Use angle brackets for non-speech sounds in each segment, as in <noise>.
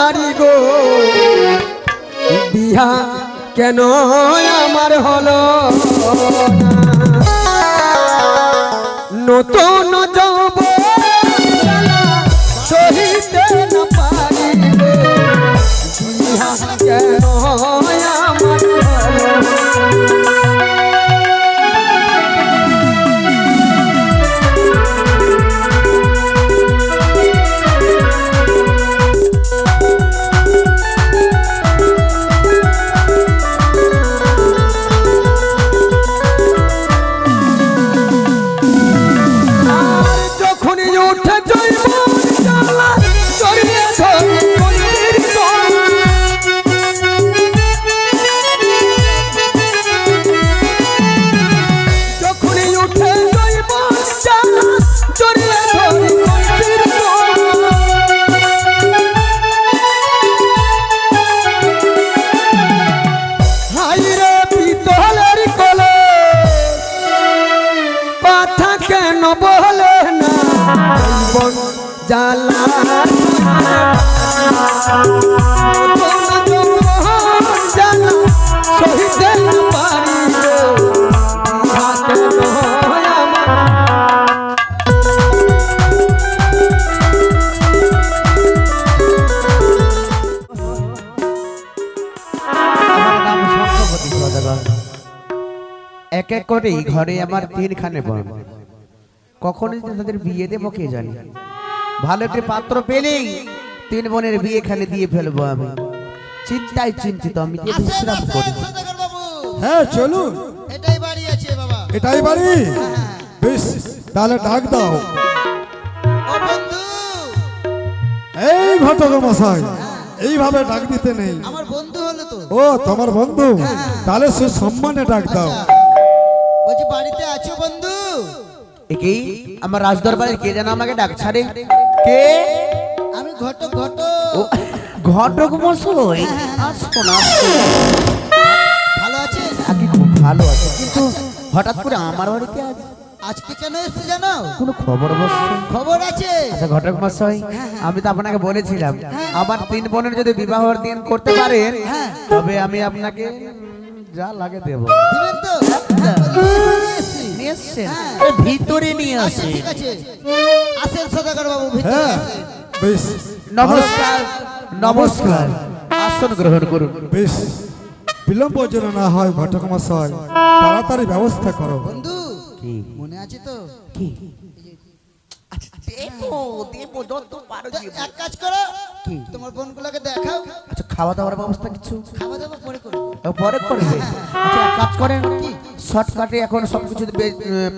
পারি গো বিহা কেন আমার হলো? নতুন এক এক করে ঘরে আমার তিনখানে বোন কখনই যে তাদের বিয়ে দেবো কে জানি? ভালো একটি পাত্র পেলেই তিন বোনের বিয়ে খালি দিয়ে ফেলব আমি। চিন্তায় চিন্তিত আমি বিশ্রাম করি। হ্যাঁ চলুন। এটাই বাড়ি আছে বাবা। এটাই বাড়ি? বেশ তাহলে ডাক দাও। এই ঘটক মশাই এইভাবে ডাক দিতে নেই। আমার বন্ধু হলো তো। ও তোমার বন্ধু? তাহলে সে সম্মানে ডাক দাও। বলছি বাড়িতে আছো বন্ধু? একেই আমার রাজদরবারের কে যেন আমাকে ডাক ছাড়ে কে? আমি ঘটক ঘটক। ঘটক মশাই? আসুন আসুন। ভালো আছেন? আগে খুব ভালো আছে কিন্তু হঠাৎ করে আমার বাড়িতে আজ? আজকে কেন এসেছে জানো? কোনো খবর বসছে? খবর আছে। আচ্ছা ঘটক মশাই আমি তো আপনাকে বলেছিলাম আমার তিন বোনের যদি বিবাহর দিন করতে পারেন তবে আমি আপনাকে যা লাগে দেব। দিবেন তো? নিয়ে? ভিতরে নিয়ে আচ্ছা আসে। ঠিক আছে। আসেন সদাগর বাবু ভিতরে হ্যাঁ। বেশ। নমস্কার। নমস্কার। আসন গ্রহণ করুন। বেশ। বিলম্ব যেন না হয় ঘটক মশাই। তাড়াতাড়ি ব্যবস্থা করো। বন্ধু মনে আছে তো? কি? আচ্ছা। এক কাজ করো। কি? তোমার বোনগুলোকে দেখাও। আচ্ছা খাওয়া দাওয়ার ব্যবস্থা কিছু? খাওয়া দাওয়া পরে করো পরে করবে। আচ্ছা এক কাজ করেন। শর্টকাটে এখন সব কিছু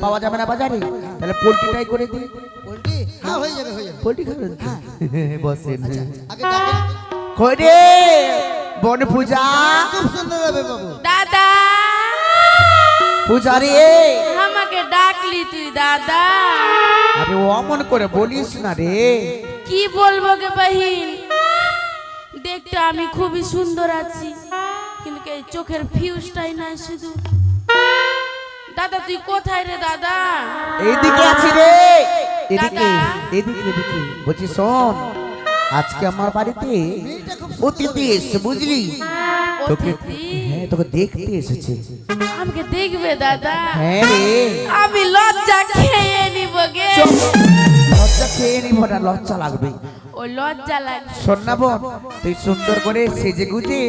পাওয়া যাবে না বাজারে? তাহলে পোলট্রিটাই করে দিই। পোল্ট্রি? হ্যাঁ হয়ে যাবে হয়ে যাবে। পোলট্রি খাবেন <laughs> বসেন। আগে কই রে? বন পূজা খুব সুন্দর হবে বাবু। দাদা! পূজা রে। আমাকে ডাকলি তুই দাদা। আরে ও অমন করে বলিস না রে। কি বলব গে বাহিন? দেখতে আমি খুবই সুন্দর আছি কিন্তু এই চোখের ফিউজটাই নাই শুধু। দাদা তুই কোথায় রে দাদা? এইদিকে আছি রে। এদিকে। এদিকে এদিকে। বলছি শোন আজকে আমার বাড়িতে অতিথি এসছে বুঝলি? তোকে হ্যাঁ তোকে দেখতে এসেছে। আমাকে দেখবে দাদা? হ্যাঁ রে। আমি লজ্জা খেয়ে নিব গে। লজ্জা খেয়ে নিব না লজ্জা লাগবে। ও লজ্জা লাগে শোন না বোন তুই সুন্দর করে সেজে গুজে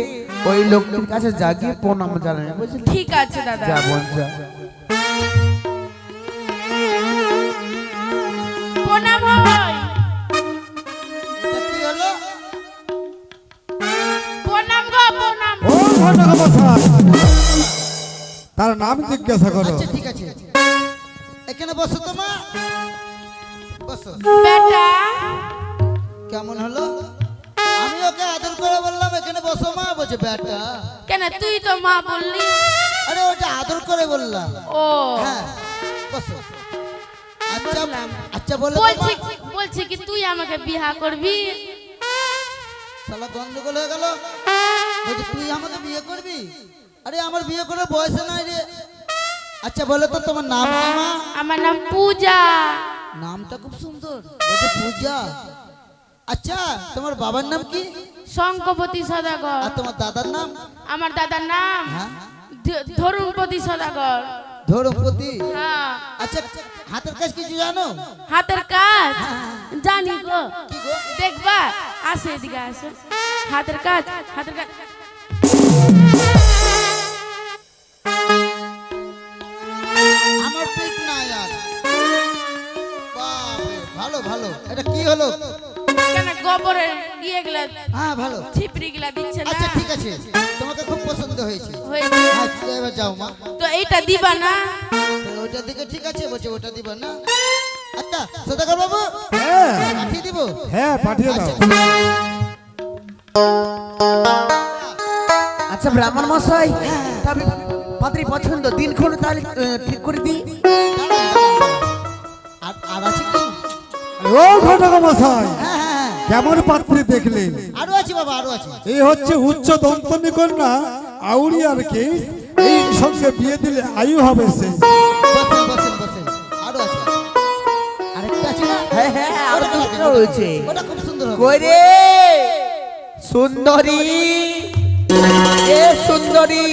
ওই লোকটির কাছে জাগিয়ে প্রণাম জানাবি বুঝলি ঠিক আছে দাদা। যা বোন প্রণাম হয়। তার নাম জিজ্ঞাসা করো। আচ্ছা ঠিক আছে। এখানে বসো তো মা। বসো। বেটা। কেমন হলো? ওকে আদর করে বললাম এখানে বসো মা বলছে বেটা। কেন? তুই তো মা বললি। আরে ওটা আদর করে বললাম। ও। হ্যাঁ বসো। আচ্ছা আচ্ছা বলো বলছি বলছি কি তুই আমাকে বিয়া করবি? শালা গন্ডগোল হয়ে গেল। বলছে তুই আমাকে বিয়ে করবি? আরে আমার বিয়ে করার বয়স নাই রে। আচ্ছা বলো তো তোমার নাম কি মা? আমার নাম পূজা। নামটা খুব সুন্দর। বলছে পূজা। আচ্ছা তোমার বাবার নাম কি? শঙ্কপতি সদাগর। আর তোমার দাদার নাম? আমার দাদার নাম হ্যাঁ। ধ- ধরুণপতি সদাগর। ধরমপতি হ্যাঁ। আচ্ছা হাতের কাজ কিছু জানো? হাতের কাজ? জানি গো। দেখবা? আসে এদিকে আসে। হাতের কাজ হাতের কাজ। আমার আর। বাপরে, ভালো ভালো। এটা কি হলো? গুলা হ্যাঁ ভালো। ছিপড়ি গুলা দিচ্ছে না। আচ্ছা ঠিক আছে। তোমাকে খুব পছন্দ হয়েছে। হয়েছে। আচ্ছা এবার যাও মা। তো এইটা দিবা না? তো দিকে ঠিক আছে বলছে ওটা দিব না। আচ্ছা বাবু? হ্যাঁ। পাঠিয়ে দিব? হ্যাঁ পাঠিয়ে দাও। আচ্ছা ব্রাহ্মণ মশাই তবে পাত্রী পছন্দ দিনক্ষণ তাহলে ঠিক করে দিই। দাঁড়াও। আর আর আছে কি? ও ঘটক মশাই। হ্যাঁ কেমন পাত্রী দেখলেন? আরও আছে বাবা আরও আছে। এই হচ্ছে উচ্চ দন্তনী কন্যা আউরিয়ার কেস এই সঙ্গে বিয়ে দিলে আয়ু হবে সে। বসেন বসেন বসেন। আরও আছে। আরেকটা আছে না? হ্যাঁ হ্যাঁ আরও দুটো রয়েছে। ওটা খুব সুন্দর হবে। কই রে? সুন্দরী। এ সুন্দরী।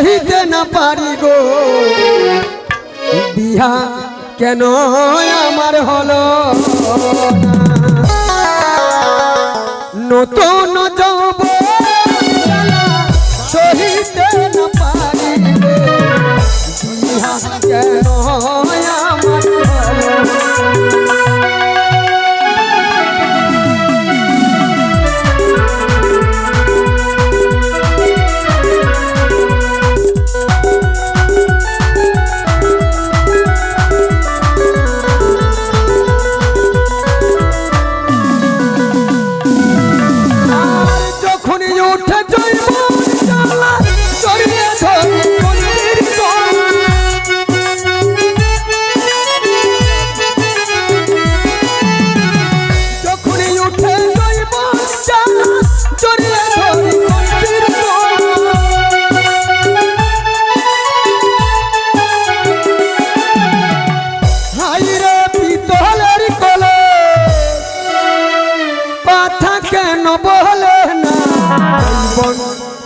সহিতে না পারি গো বিহা কেন আমার হলো? নতুন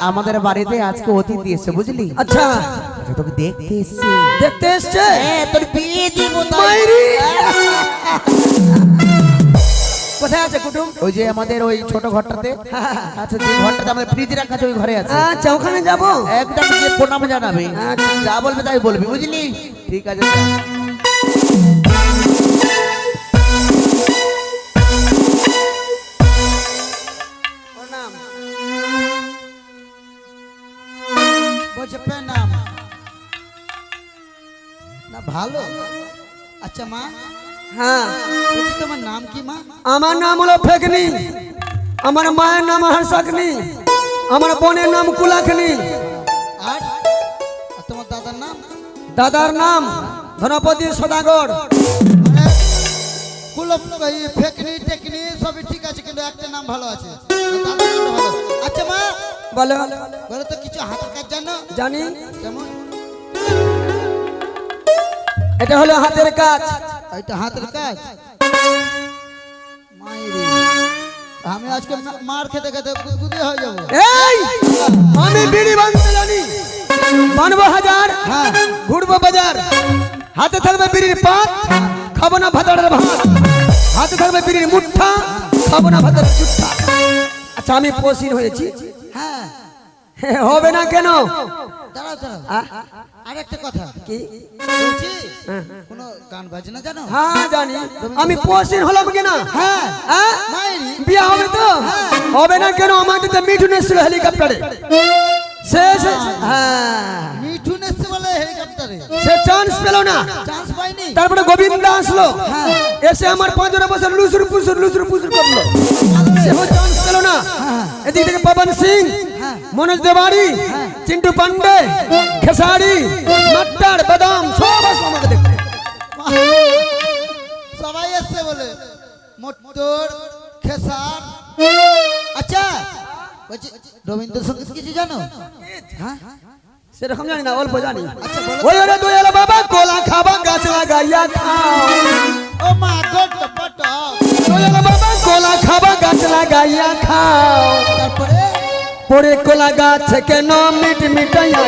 আমাদের বাড়িতে আজকে অতিথি এসে বুঝলি? আচ্ছা। আচ্ছা, তোকে দেখতে এসছে। দেখতে এসছে? তোর বিয়ে দিব কোথায় আছে কুটুম? ওই যে আমাদের ওই ছোট ঘরটাতে। আচ্ছা যে ঘরটাতে আমাদের ফ্রিজ রাখা আছে ওই ঘরে আছে। আচ্ছা ওখানে যাব? একদম যে প্রণাম জানাবে। আচ্ছা। যা বলবে তাই বলবি বুঝলি? ঠিক আছে আচ্ছা মা। হ্যাঁ। তোমার নাম কি মা? আমার নাম হলো ফেকনি আমার মায়ের নাম হারসাকনি আমার বোনের নাম কুলাখনি আর তোমার দাদার নাম? দাদার নাম ধনপতি সদাগর। ফেকনি টেকনি সবই ঠিক আছে কিন্তু একটা নাম ভালো আছে। আচ্ছা মা। বলো। বলো তো কিছু হাতের কাজ জানো? জানি। কেমন? এটা হলো হাতের কাজ। এটা হাতের কাজ? আমি আজকে মার খেতে খেতে গুদগুদি হয়ে যাব। এই! আমি বিড়ি বাঁধতে জানি। বানবো হাজার হ্যাঁ। ঘুরবো বাজার। হাতে থাকবে বিড়ির পাত খাব না ভাতারের ভাত। হাতে থাকবে বিড়ির মুঠা খাব না ভাতারের চুঠা আচ্ছা আমি পসির হয়েছি। হ্যাঁ। <laughs> হবে না কেন? দাঁড়াও দাঁড়াও। আ- কথা। কি? বলছি কোনো গান বাজনা জানো? হ্যাঁ জানি। আমি হলাম কিনা? হ্যাঁ। হ্যাঁ? বিয়া হবে তো? হবে না কেন? আমাদের তো মিঠুন এসেছিল হেলিকপ্টারে। সে সে- হ্যাঁ। মিঠুন এসছে বলে হেলিকপ্টারে। সে চান্স পেল না। চান্স পাইনি। তারপরে গোবিন্দ আসলো। এসে আমার পাঁচরে বছর লুসুর পুসুর লুসুর পুসুর করল। চান্স পেল না। এদিক থেকে পবন সিং। মনোজ দেবাড়ি চিন্টু পান্ডে খেসারি মাট্টার বাদাম সব আসলো আমাকে দেখতে সবাই এসছে বলে মোটর খেসার আচ্ছা বলছি রবীন্দ্রসঙ্গীত কিছু জানো হ্যাঁ সেরকম জানি না অল্প জানি আচ্ছা বলো ওই ওরে দোয়াল বাবা কোলা খাবা গাছ লাগাইয়া খাও ও মা গড টপট দোয়াল বাবা কোলা খাবা গাছ লাগাইয়া খাও তারপরে পরে কোলা গাছ কেন মিট মিটাইয়া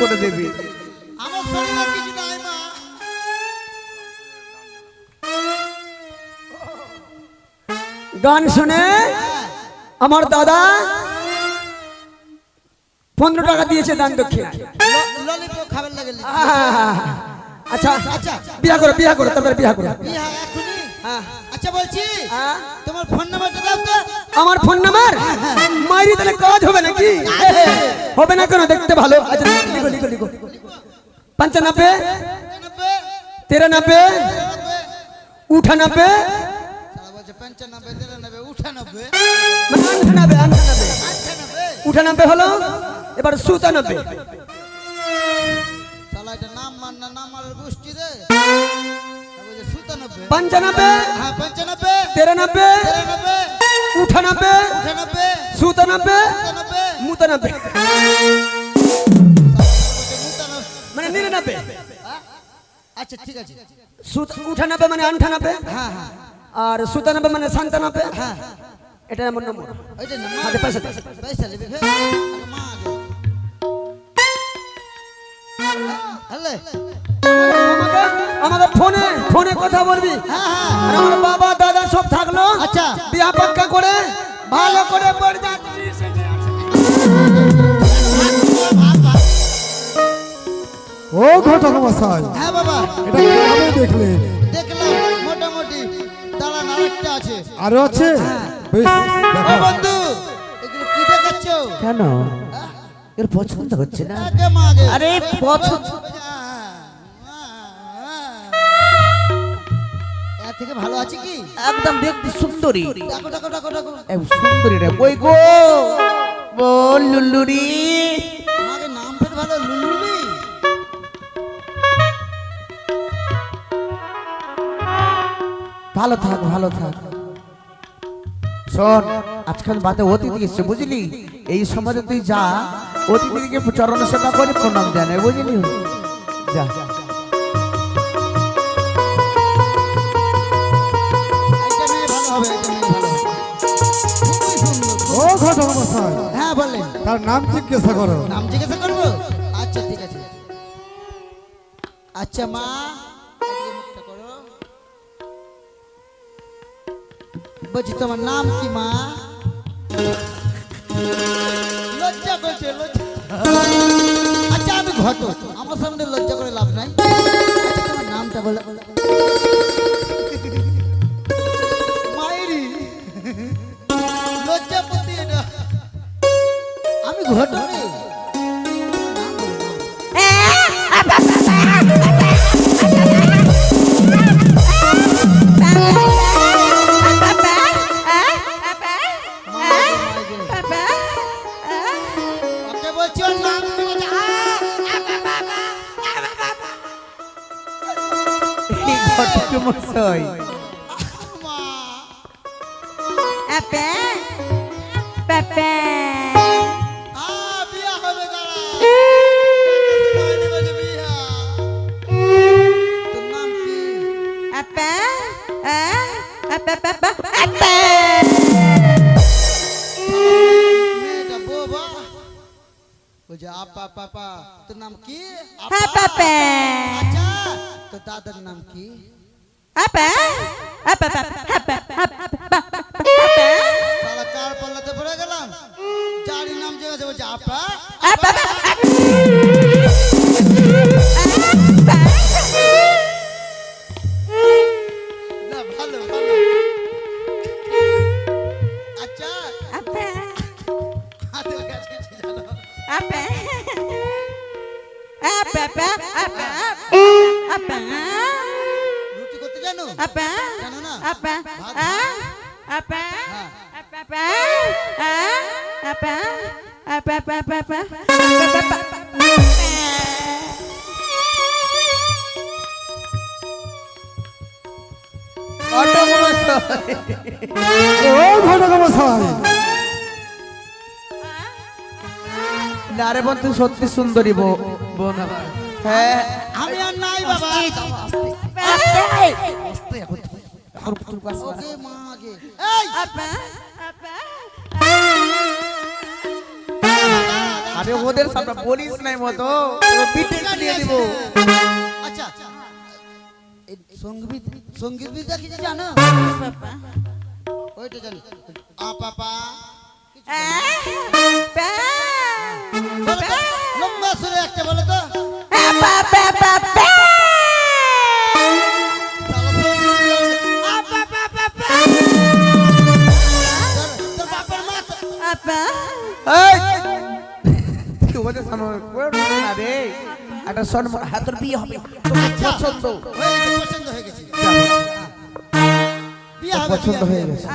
করে দেবে। আমার শরীরে কিছু নাই মা। গান শুনে আমার দাদা পনেরো টাকা দিয়েছে দান দক্ষিণা। আচ্ছা আচ্ছা। বিয়া করো বিয়া করো তারপরে বিয়া করো। হ্যাঁ। আচ্ছা বলছি। তোমার ফোন নাম্বারটা দাও তো। আমার ফোন নাম্বার মাইরি তাহলে কাজ হবে নাকি? হবে না কেন? দেখতে ভালো। আচ্ছা লিখো লিখো লিখো। পঞ্চানব্বে তিরানব্বে উঠানব্বে উঠানব্বে হলো এবার সুতানব্বে নাম মান না নাম গোষ্ঠী রে। সুতানব্বই তিরানব্বে তিরানব্বই উঠানব্বে উঠানব্বই সুতানব্বে মুতানব্বে মানে নিরানব্বে হ্যাঁ? আচ্ছা ঠিক আছে সুত- উঠানব্বে মানে আটানব্বে হ্যাঁ হ্যাঁ আর সুতানব্বে মানে সান্তানব্বে হ্যাঁ এটা আমার নম্বর ওইটা পয়সা পয়সা নেবে হ্যালে আমাকে আমাকে ফোনে ফোনে কথা বলবি? হ্যাঁ হ্যাঁ। আমার বাবা দাদা সব থাকল। আচ্ছা। বিয়া পাক্কা করে ভালো করে পড় যাচ্ছি। ও ঘটক মশাই। হ্যাঁ বাবা। এটা দেখলাম মোটামুটি দাঁড়ান আরেকটা আছে। আরও আছে? বেশ ও বন্ধু এগুলো কি দেখাচ্ছ কেন? এর পছন্দ হচ্ছে না। আরে পছন্দ থেকে ভালো আছে কি? একদম দেখতে সুন্দরী। ডাকো ডাকো ডাকো ডাকো। সুন্দরী রে কই গো? বল লুল্লুরি মাকে নাম ফের ভালো লুলুলি ভালো থাক ভালো থাক। শোন আজকাল বাতে অতিথি এসছে বুঝলি? এই সমাজে তুই যা অতিথিকে চরণ সেবা করে প্রণাম জানে বুঝলি? যা। তার নাম জিজ্ঞাসা করো। নাম জিজ্ঞাসা করব? আচ্ছা ঠিক আছে। আচ্ছা মা বলছি, তোমার নাম কি, মা? লজ্জা করছে আচ্ছা আমি ঘটক। আমার সামনে লজ্জা করে লাভ নাই। আচ্ছা তোমার নামটা বলে। আমি ঘর ধরে মশাই আপে পেপে আপে আপা পাপা তোর নাম কি হ্যাঁ পেপে আচ্ছা তোর দাদার নাম কি আপে আপে আপে সালা কার পাল্লাতে পড়ে গেলাম যারই নাম জিজ্ঞাসা বলছে আপা না রুটি করতে জানো? জানো না? ও ঘটক মশাই না রে বোন তুই সত্যি সুন্দরী বো বোন হ্যাঁ আমি আর নাই বাবা। এখন তোর কাছে ওকে মা আগে। এই! আরে ওদের সামনে বলিস নাই মতো দিব আচ্ছা। সংগীত সংগীত বিদ্যা কিছু জানো? ওইটা জানি। আ পাপা বলো তো, লম্বা সুরে একটা বলো তো একটা সম্মান হাতের বিয়ে হবে। পছন্দ। হয়ে পছন্দ হয়ে গেছে। পছন্দ হয়ে গেছে।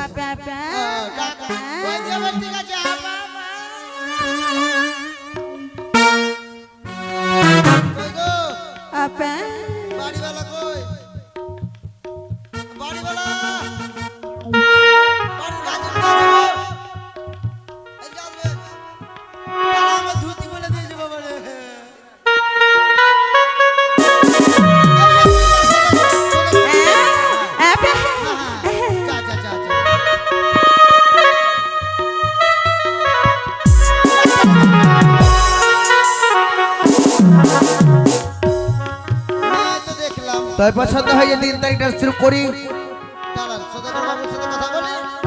করি।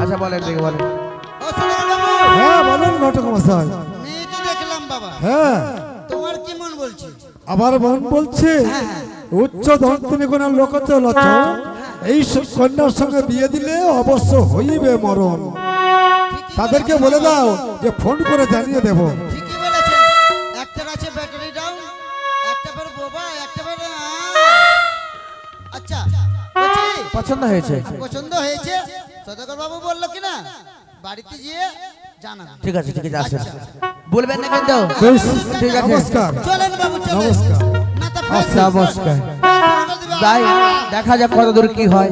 আচ্ছা বলেন দেখে বলেন। ও হ্যাঁ বলুন ঘটক মশাই। মেয়ে তো দেখলাম বাবা। হ্যাঁ। তোমার কি মন বলছে? আবার বোন বলছে? উচ্চ ধর্তনী কোন লোকচ লক্ষণ এই কন্যার সঙ্গে বিয়ে দিলে অবশ্য হইবে মরণ। তাদেরকে বলে দাও যে ফোন করে জানিয়ে দেব। পছন্দ হয়েছে। পছন্দ হয়েছে। সদাগর বাবু বলল কি না? বাড়িতে গিয়ে জানাবেন ঠিক আছে ঠিক আছে আসেন। বলবেন না কিন্তু? ঠিক আছে। নমস্কার। চলেন বাবু চলেন। নমস্কার। নমস্কার। দেখা যাক কত দূর কি হয়।